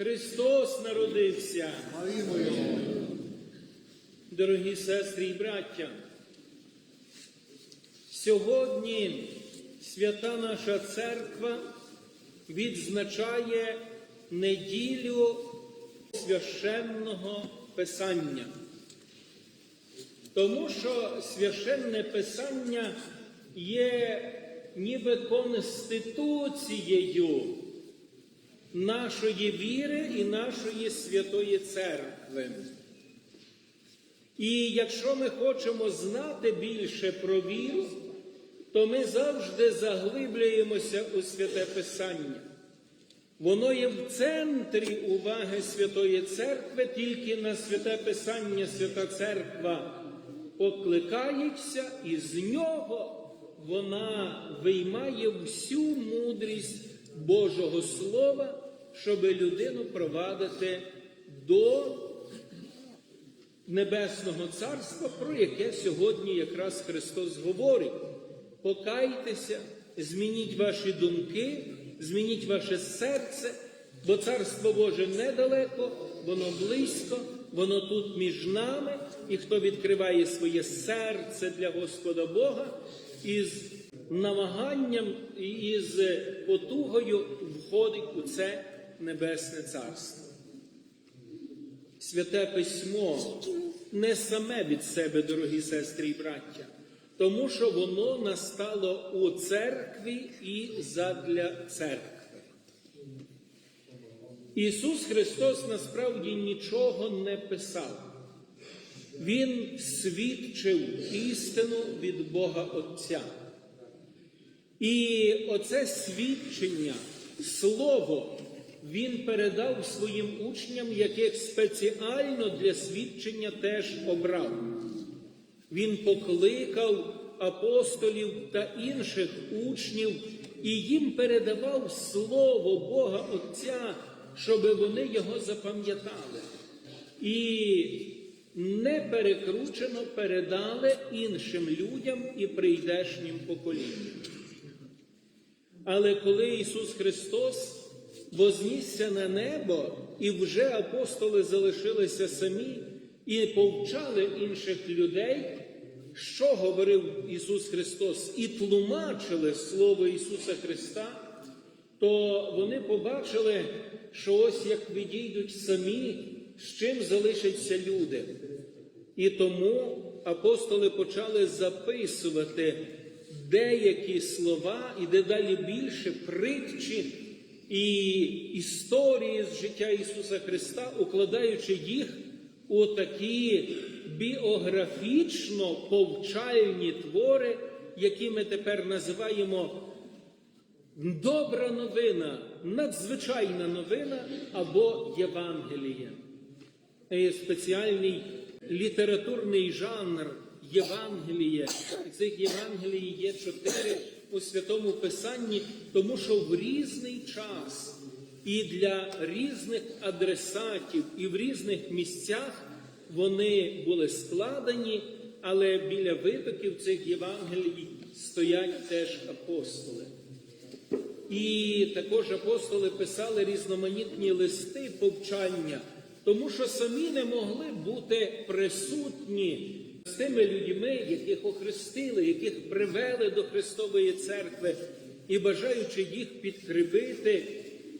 Христос народився, дорогі сестри і браття. Сьогодні свята наша церква відзначає неділю священного Писання. Тому що священне Писання є ніби конституцією нашої віри і нашої святої церкви. І якщо ми хочемо знати більше про віру, то ми завжди заглиблюємося у святе Писання. Воно є в центрі уваги Святої Церкви, тільки на святе Писання Свята Церква покликається, і з нього вона виймає всю мудрість Божого Слова, щоб людину провадити до Небесного Царства, про яке сьогодні якраз Христос говорить. Покайтеся, змініть ваші думки, змініть ваше серце, бо Царство Боже недалеко, воно близько, воно тут між нами, і хто відкриває своє серце для Господа Бога із намаганням і із потугою входить у це Небесне Царство. Святе письмо не саме від себе, дорогі сестри і браття, тому що воно настало у церкві і задля церкви. Ісус Христос насправді нічого не писав. Він свідчив істину від Бога Отця. І оце свідчення, Слово, він передав своїм учням, яких спеціально для свідчення теж обрав. Він покликав апостолів та інших учнів і їм передавав Слово Бога Отця, щоб вони його запам'ятали. І не перекручено передали іншим людям і прийдешнім поколінням. Але коли Ісус Христос вознісся на небо, і вже апостоли залишилися самі і повчали інших людей, що говорив Ісус Христос, і тлумачили Слово Ісуса Христа, то вони побачили, що ось як відійдуть самі, з чим залишаться люди. І тому апостоли почали записувати деякі слова і дедалі більше притчі і історії з життя Ісуса Христа, укладаючи їх у такі біографічно повчальні твори, які ми тепер називаємо добра новина, надзвичайна новина або Євангеліє. Спеціальний літературний жанр Євангеліє. Цих Євангелій є чотири у Святому Писанні, тому що в різний час і для різних адресатів, і в різних місцях вони були складені, але біля витоків цих Євангелій стоять теж апостоли. І також апостоли писали різноманітні листи повчання, тому що самі не могли бути присутні з тими людьми, яких охрестили, яких привели до Христової церкви, і бажаючи їх підкріпити,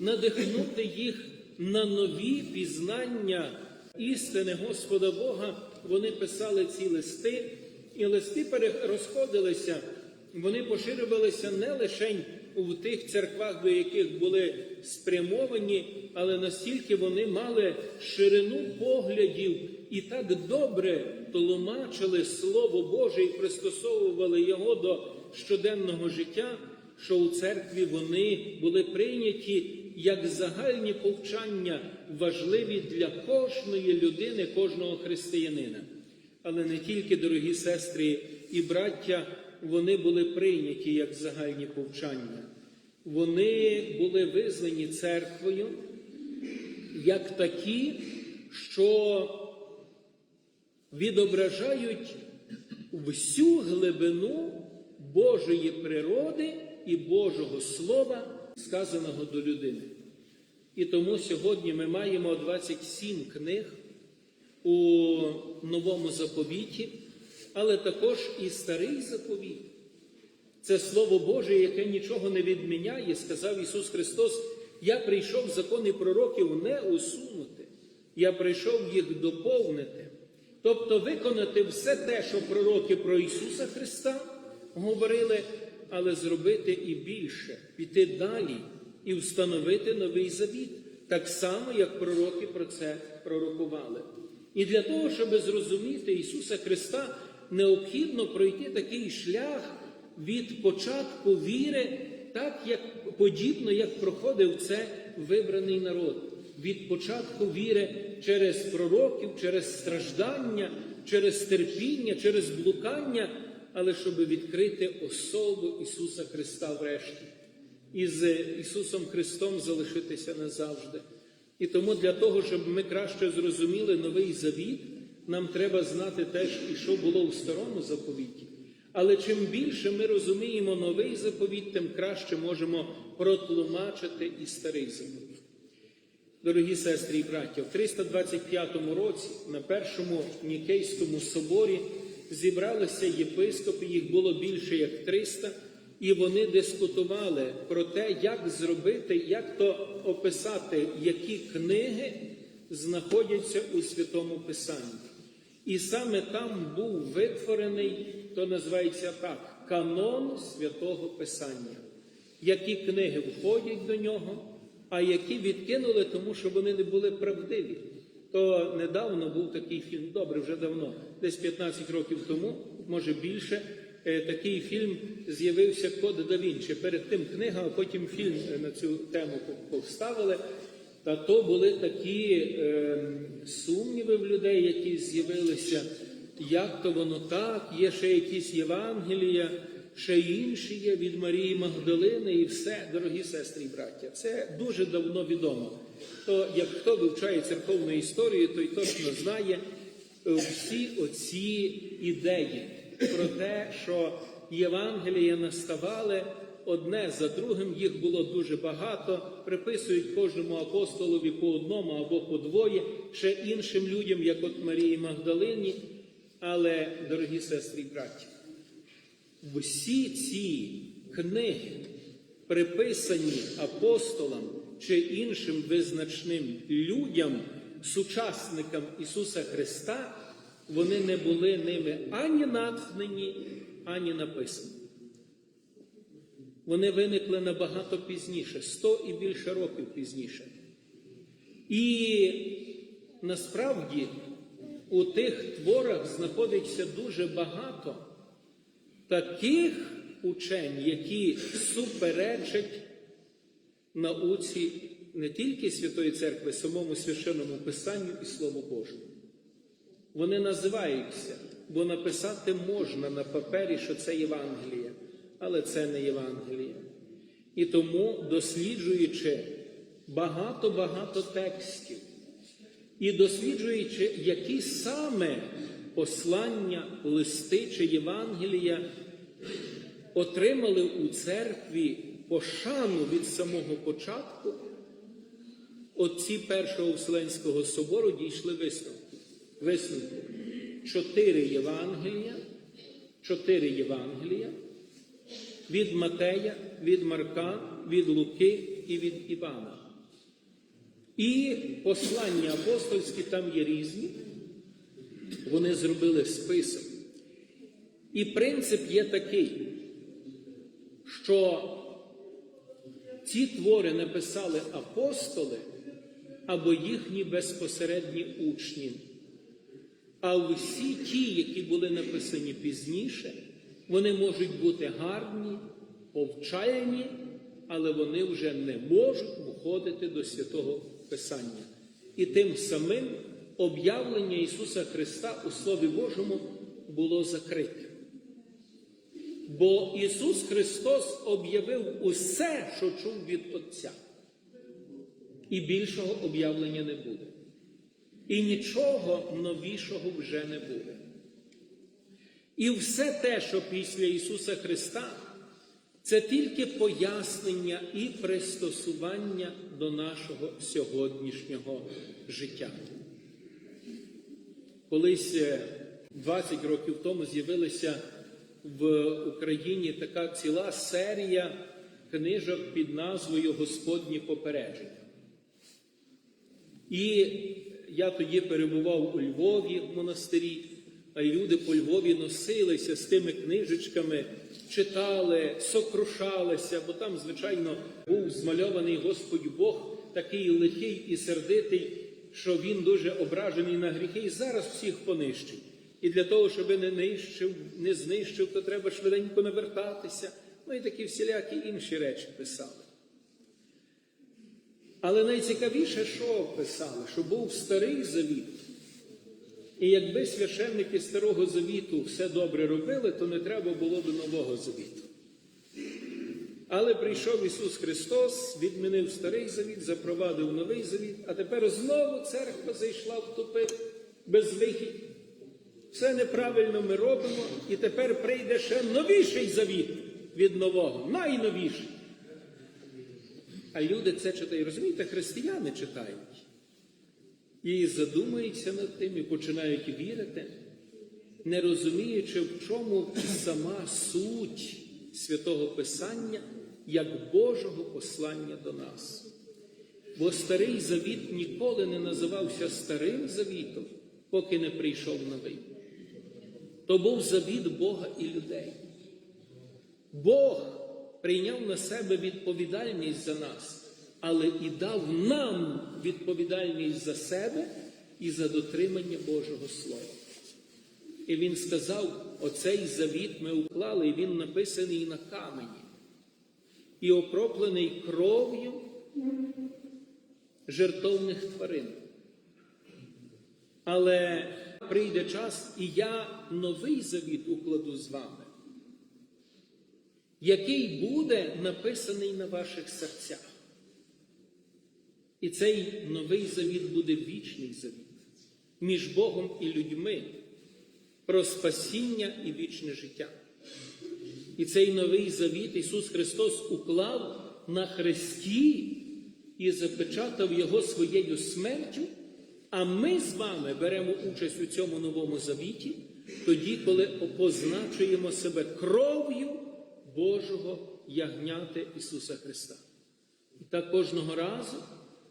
надихнути їх на нові пізнання істини Господа Бога, вони писали ці листи, і листи розходилися, вони поширювалися не лише у тих церквах, до яких були спрямовані, але настільки вони мали ширину поглядів і так добре тлумачили Слово Боже і пристосовували його до щоденного життя, що у церкві вони були прийняті як загальні повчання, важливі для кожної людини, кожного християнина. Але не тільки, дорогі сестри і браття, вони були прийняті як загальні повчання. Вони були визнані церквою як такі, що відображають всю глибину Божої природи і Божого Слова, сказаного до людини. І тому сьогодні ми маємо 27 книг у новому заповіті, але також і старий заповіт. Це Слово Боже, яке нічого не відміняє, сказав Ісус Христос. Я прийшов закони пророків не усунути, я прийшов їх доповнити, тобто виконати все те, що пророки про Ісуса Христа говорили, але зробити і більше, піти далі і встановити новий завіт, так само, як пророки про це пророкували. І для того, щоб зрозуміти Ісуса Христа, необхідно пройти такий шлях від початку віри, так як подібно, як проходив це вибраний народ. Від початку віри через пророків, через страждання, через терпіння, через блукання, але щоб відкрити особу Ісуса Христа врешті. І з Ісусом Христом залишитися назавжди. І тому для того, щоб ми краще зрозуміли новий завіт, нам треба знати теж, і що було у старому заповіті. Але чим більше ми розуміємо новий заповіт, тим краще можемо протлумачити і старий заповіт. Дорогі сестри і браття, в 325 році на першому Нікейському соборі зібралися єпископи, їх було більше як 300, і вони дискутували про те, як зробити, як то описати, які книги знаходяться у Святому Писанні. І саме там був витворений, то називається так, канон святого Писання, які книги входять до нього, а які відкинули, тому що вони не були правдиві. То недавно був такий фільм, добре, вже давно, десь 15 років тому, може більше, е, такий фільм з'явився Код да Вінчі. Перед тим книга, а потім фільм на цю тему повставили. Та то були такі е, сумніви в людей, які з'явилися, як то воно так, є ще якісь Євангелія, ще інші є від Марії Магдалини і все, дорогі сестри і браття. Це дуже давно відомо. То як хто вивчає церковну історію, той точно знає е, всі оці ідеї про те, що Євангелія наставали одне за другим, їх було дуже багато, приписують кожному апостолові по одному або по двоє, ще іншим людям, як от Марії Магдалині. Але, дорогі сестри і браті, всі ці книги, приписані апостолам чи іншим визначним людям, сучасникам Ісуса Христа, вони не були ними ані натхнені, ані написані. Вони виникли набагато пізніше, сто і більше років пізніше. І насправді у тих творах знаходиться дуже багато таких учень, які суперечать науці не тільки Святої Церкви, самому священному Писанню і Слову Божому. Вони називаються, бо написати можна на папері, що це Євангеліє але це не Євангеліє. І тому, досліджуючи багато-багато текстів і досліджуючи, які саме послання, листи чи Євангелія отримали у церкві пошану від самого початку, отці Першого Вселенського собору дійшли висновку. Висновку. Чотири Євангелія, чотири Євангелія від Матея, від Марка, від Луки і від Івана. І послання апостольські там є різні. Вони зробили список. І принцип є такий, що ці твори написали апостоли або їхні безпосередні учні. А усі ті, які були написані пізніше, вони можуть бути гарні, повчальні, але вони вже не можуть входити до святого Писання. І тим самим об'явлення Ісуса Христа у Слові Божому було закрите. Бо Ісус Христос об'явив усе, що чув від Отця. І більшого об'явлення не буде. І нічого новішого вже не буде. І все те, що після Ісуса Христа Це тільки пояснення і пристосування до нашого сьогоднішнього життя. Колись е, 20 років тому з'явилася в Україні така ціла серія книжок під назвою Господні попередження. І я тоді перебував у Львові в монастирі, а люди по Львові носилися з тими книжечками, читали, сокрушалися, бо там, звичайно, був змальований Господь Бог, такий лихий і сердитий, що він дуже ображений на гріхи і зараз всіх понищить. І для того, щоб не нищив, не знищив, то треба швиденько навертатися. Ну і такі всілякі інші речі писали. Але найцікавіше, що писали, що був старий завіт. І якби священники Старого Завіту все добре робили, то не треба було до Нового Завіту. Але прийшов Ісус Христос, відмінив старий завіт, запровадив новий завіт, а тепер знову церква зайшла в тупик без вихід. Все неправильно ми робимо, і тепер прийде ще новіший завіт від нового, найновіший. А люди це читають. Розумієте, християни читають. І задумаються над тим, і починають вірити, не розуміючи, в чому сама суть святого Писання як Божого послання до нас. Бо старий завіт ніколи не називався старим завітом, поки не прийшов новий. То був завіт Бога і людей. Бог прийняв на себе відповідальність за нас, але і дав нам відповідальність за себе і за дотримання Божого Слова. І він сказав: оцей завіт ми уклали, і він написаний на камені, і окроплений кров'ю жертовних тварин. Але прийде час, і я новий завіт укладу з вами, який буде написаний на ваших серцях. І цей новий завіт буде вічний завіт між Богом і людьми про спасіння і вічне життя. І цей новий завіт Ісус Христос уклав на хресті і запечатав Його своєю смертю. А ми з вами беремо участь у цьому новому завіті, тоді, коли позначуємо себе кров'ю Божого ягняти Ісуса Христа. І так кожного разу,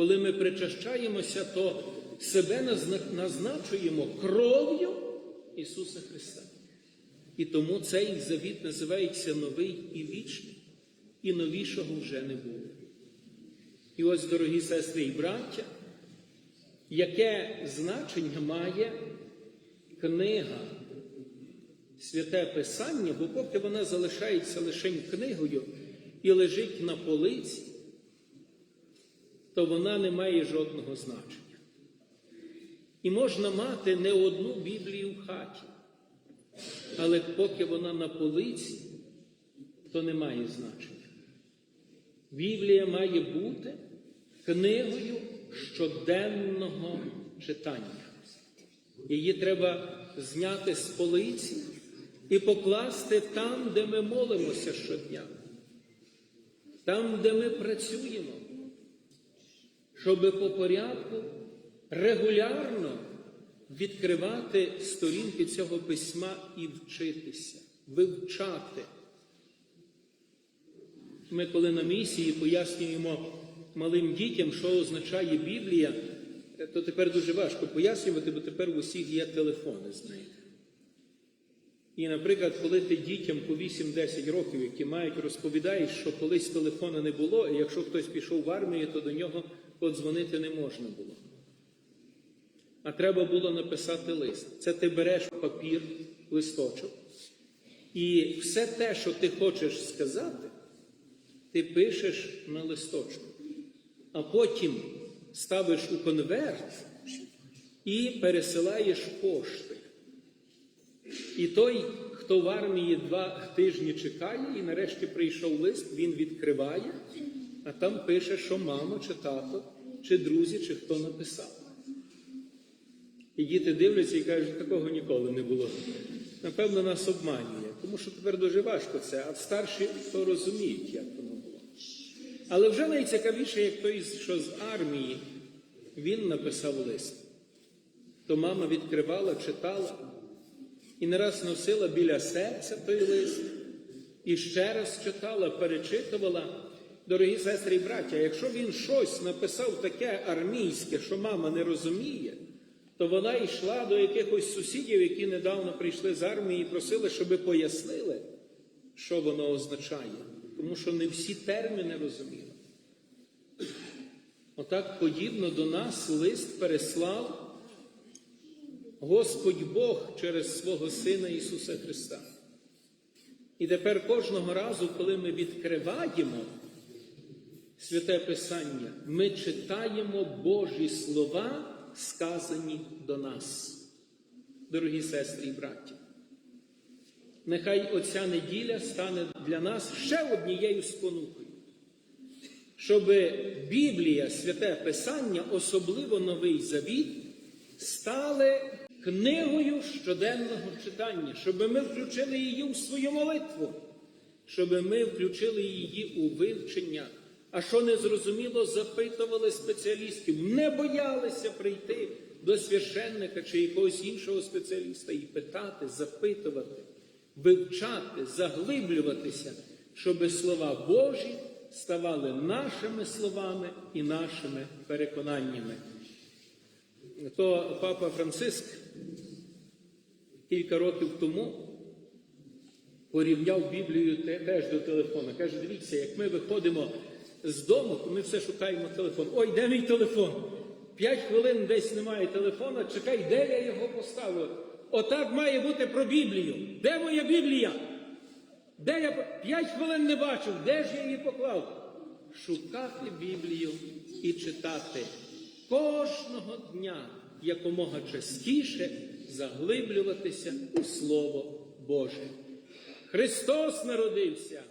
коли ми причащаємося, то себе назначуємо кров'ю Ісуса Христа. І тому цей завіт називається новий і вічний, і новішого вже не буде. І ось, дорогі сестри і браття, яке значення має книга, святе Писання, бо поки вона залишається лише книгою і лежить на полиці, то вона не має жодного значення. І можна мати не одну Біблію в хаті, але поки вона на полиці, то не має значення. Біблія має бути книгою щоденного читання. Її треба зняти з полиці і покласти там, де ми молимося щодня, там, де ми працюємо, щоб по порядку регулярно відкривати сторінки цього письма і вчитися, вивчати. Ми, коли на місії пояснюємо малим дітям, що означає Біблія, то тепер дуже важко пояснювати, бо тепер у усіх є телефони, знаєте. І, наприклад, коли ти дітям по 8-10 років, які мають, розповідаєш, що колись телефона не було, і якщо хтось пішов в армію, то до нього подзвонити не можна було. А треба було написати лист. Це ти береш папір, листочок, і все те, що ти хочеш сказати, ти пишеш на листочку, а потім ставиш у конверт і пересилаєш пошти. І той, хто в армії два тижні чекає, і нарешті прийшов лист, він відкриває, а там пише, що мама, чи тато, чи друзі, чи хто написав. І діти дивляться і кажуть, такого ніколи не було. Напевно, нас обманює. тому що тепер дуже важко це, а старші то розуміють, як воно було. Але вже найцікавіше, як той, що з армії, він написав лист. То мама відкривала, читала і не раз носила біля серця той лист, і ще раз читала, перечитувала. Дорогі сестри і браття, якщо він щось написав таке армійське, що мама не розуміє, то вона йшла до якихось сусідів, які недавно прийшли з армії, і просили, щоб пояснили, що воно означає. Тому що не всі терміни розуміли. Отак подібно до нас лист переслав Господь Бог через свого Сина Ісуса Христа. І тепер кожного разу, коли ми відкриваємо Святе Писання, ми читаємо Божі слова, сказані до нас, дорогі сестри і браті. Нехай оця неділя стане для нас ще однією спонукою, щоб Біблія, святе Писання, особливо Новий Завіт, стали книгою щоденного читання, щоб ми включили її у свою молитву, щоб ми включили її у вивчення. А що не зрозуміло, запитували спеціалістів, не боялися прийти до священника чи якогось іншого спеціаліста і питати, запитувати, вивчати, заглиблюватися, щоб слова Божі ставали нашими словами і нашими переконаннями. То папа Франциск кілька років тому порівняв Біблію теж до телефона. Каже, дивіться, як ми виходимо з дому, то ми все шукаємо телефон. Ой, де мій телефон? П'ять хвилин десь немає телефона, чекай, де я його поставив? Отак має бути про Біблію. Де моя Біблія? Де я п'ять хвилин не бачив, де ж я її поклав? Шукати Біблію і читати кожного дня якомога частіше заглиблюватися у Слово Боже. Христос народився!